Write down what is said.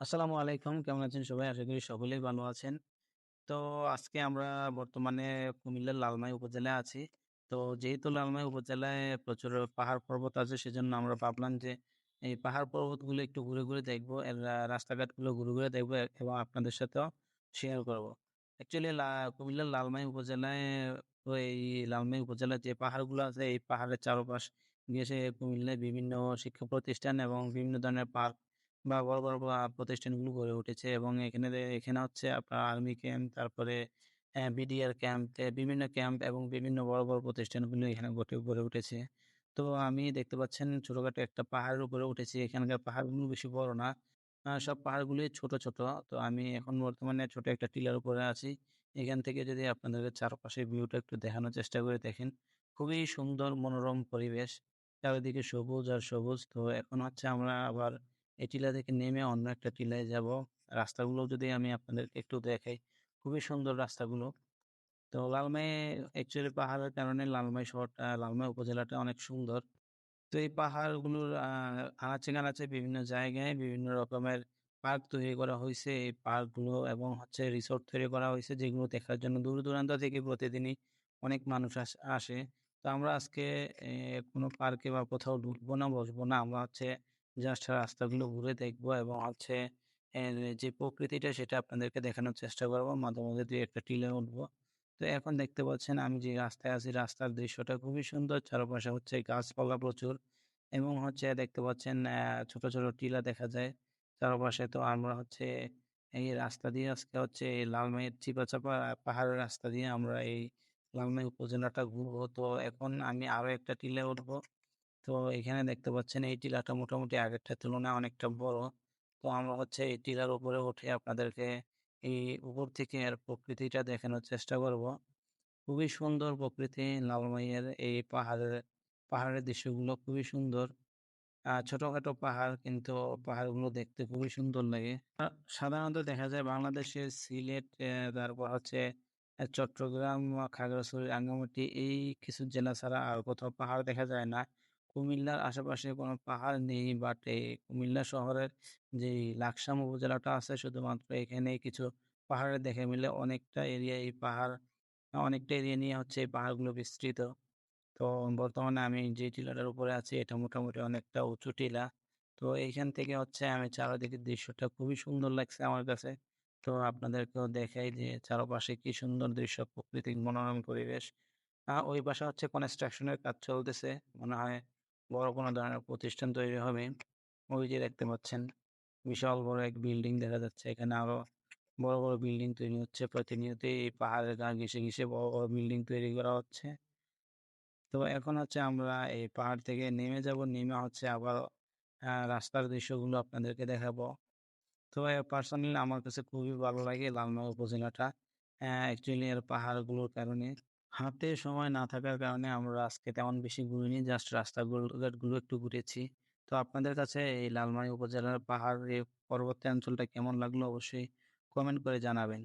আসসালামু আলাইকুম। কেমন আছেন সবাই? আশা করি সকলেই ভালো আছেন। তো আজকে আমরা বর্তমানে কুমিল্লার লালমাই উপজেলায় আছি। তো যেহেতু লালমাই উপজেলায় প্রচুর পাহাড় পর্বত আছে সেজন্য আমরা ভাবলাম যে এই পাহাড় পর্বতগুলো একটু ঘুরে, ঘুরে দেখব। এর রাস্তাঘাটগুলো ঘুরে, ঘুরে দেখব এবং আপনাদের সাথেও শেয়ার করব। অ্যাকচুয়ালি কুমিল্লার লালমাই উপজেলায় এই লালমাই উপজেলার যে পাহাড়গুলো আছে এই পাহাড়ের চারপাশ ঘেঁষে কুমিল্লায় বিভিন্ন শিক্ষা প্রতিষ্ঠান এবং বিভিন্ন ধরনের পার্ক বা বড়, বড় প্রতিষ্ঠানগুলো গড়ে উঠেছে এবং এখানে এখানে হচ্ছে আপনার আর্মি ক্যাম্প তারপরে বিডিআর ক্যাম্প বিভিন্ন ক্যাম্প এবং বিভিন্ন বড়, বড় প্রতিষ্ঠানগুলো এখানে গটে গড়ে উঠেছে। তো আমি দেখতে পাচ্ছেন ছোটখাটো একটা পাহাড়ের উপরে উঠেছি। এখানকার পাহাড়গুলো বেশি বড় না। সব পাহাড়গুলোই ছোট, ছোট। তো আমি এখন বর্তমানে ছোট একটা টিলার উপরে আছি। এখান থেকে যদি আপনাদের চারপাশের ভিউটা একটু দেখানোর চেষ্টা করে দেখেন। খুবই সুন্দর মনোরম পরিবেশ। চারিদিকে সবুজ আর সবুজ। তো এখন হচ্ছে আমরা আবার এই টিলা থেকে নেমে অন্য একটা টিলায় যাব। রাস্তাগুলো যদি আমি আপনাদেরকে একটু দেখাই, খুবই সুন্দর রাস্তাগুলো। তো লালমাই অ্যাকচুয়ালি পাহাড়ের কারণে লালমাই শহরটা, লালমাই উপজেলাটা অনেক সুন্দর। তো এই পাহাড়গুলোর আ আনাচে-কানাচে বিভিন্ন জায়গায় বিভিন্ন রকমের পার্ক তৈরি করা হয়েছে এই পার্কগুলো এবং হচ্ছে রিসোর্ট তৈরি করা হয়েছে যেগুলো দেখার জন্য দূর-দূরান্ত থেকে প্রতিদিনই অনেক মানুষ আসে। তো আমরা আজকে কোনো পার্কে বা কোথাও ঢুকবো না, বসবো না। আমরা হচ্ছে জাস্ট রাস্তাগুলো ঘুরে দেখব এবং হচ্ছে যে প্রকৃতিটা সেটা আপনাদেরকে দেখানোর চেষ্টা করব মাঝে, মাঝে ২-১ টা উঠবো। তো এখন দেখতে পাচ্ছেন আমি যে রাস্তায় আছি রাস্তার দৃশ্যটা খুবই সুন্দর। চারপাশে হচ্ছে গাছপালা প্রচুর এবং হচ্ছে দেখতে পাচ্ছেন ছোট, ছোট টিলা দেখা যায় চারপাশে। তো আমরা হচ্ছে এই রাস্তা দিয়ে আজকে হচ্ছে লালমাইয়ের চিপাচাপা পাহাড়ের রাস্তা দিয়ে আমরা এই লালমাই উপজেলাটা ঘুরবো। তো এখন আমি আরও একটা টিলে উঠবো। তো এখানে দেখতে পাচ্ছেন এই টিলাটা মোটামুটি আগেরটার তুলনায় অনেকটা বড়। তো আমরা হচ্ছে এই টিলার উপরে উঠে আপনাদেরকে এই উপর থেকে এর প্রকৃতিটা দেখানোর চেষ্টা করব। খুবই সুন্দর প্রকৃতি লালমাইয়ের এই পাহাড়ের, পাহাড়ের দৃশ্যগুলো খুবই সুন্দর। ছোটখাটো পাহাড় কিন্তু পাহাড়গুলো দেখতে খুবই সুন্দর লাগে। সাধারণত দেখা যায় বাংলাদেশের সিলেট তারপর হচ্ছে চট্টগ্রাম, খাগড়াছড়ি, রাঙ্গামাটি এই কিছু জেলা ছাড়া আর কোথাও পাহাড় দেখা যায় না। কুমিল্লার আশেপাশে কোনো পাহাড় নেই বাট এই কুমিল্লা শহরের যেই লাকসাম উপজেলাটা আছে শুধুমাত্র এখানেই কিছু পাহাড়ের দেখে মিলে অনেকটা এরিয়া এই পাহাড় অনেকটা এরিয়া নিয়ে হচ্ছে এই পাহাড়গুলো বিস্তৃত। তো বর্তমানে আমি যে টিলাটার উপরে আছি এটা মোটামুটি অনেকটা উঁচু টিলা। তো এইখান থেকে হচ্ছে আমি চারদিকের দৃশ্যটা খুবই সুন্দর লাগছে আমার কাছে। তো আপনাদেরকেও দেখাই যে চারপাশে কি সুন্দর দৃশ্য, প্রাকৃতিক মনোরম পরিবেশ। ওই পাশে হচ্ছে কনস্ট্রাকশনের কাজ চলতেছে। মনে হয় বড় কোনো ধরনের প্রতিষ্ঠান তৈরি হবে। ওই যে দেখতে পাচ্ছেন বিশাল বড় এক বিল্ডিং দেখা যাচ্ছে। এখানে আরও বড়, বড় বিল্ডিং তৈরি হচ্ছে। প্রতিনিয়তই এই পাহাড়ের গা ঘেঁষে, ঘেঁষে বড়, বড় বিল্ডিং তৈরি করা হচ্ছে। তো এখন হচ্ছে আমরা এই পাহাড় থেকে নেমে যাব। নেমে হচ্ছে আবার রাস্তার দৃশ্যগুলো আপনাদেরকে দেখাবো। তো পার্সোনালি আমার কাছে খুবই ভালো লাগে লালমাই উপজেলাটা। অ্যা অ্যাকচুয়ালি এর পাহাড়গুলোর কারণে। হাতে সময় না থাকার কারণে আমরা আজকে তেমন বেশি ঘুরিনি। জাস্ট রাস্তাগুলো একটু ঘুরেছি। তো আপনাদের কাছে এই লালমাই উপজেলার পাহাড় পর্বত্য অঞ্চলটা কেমন লাগল অবশ্যই কমেন্ট করে জানাবেন।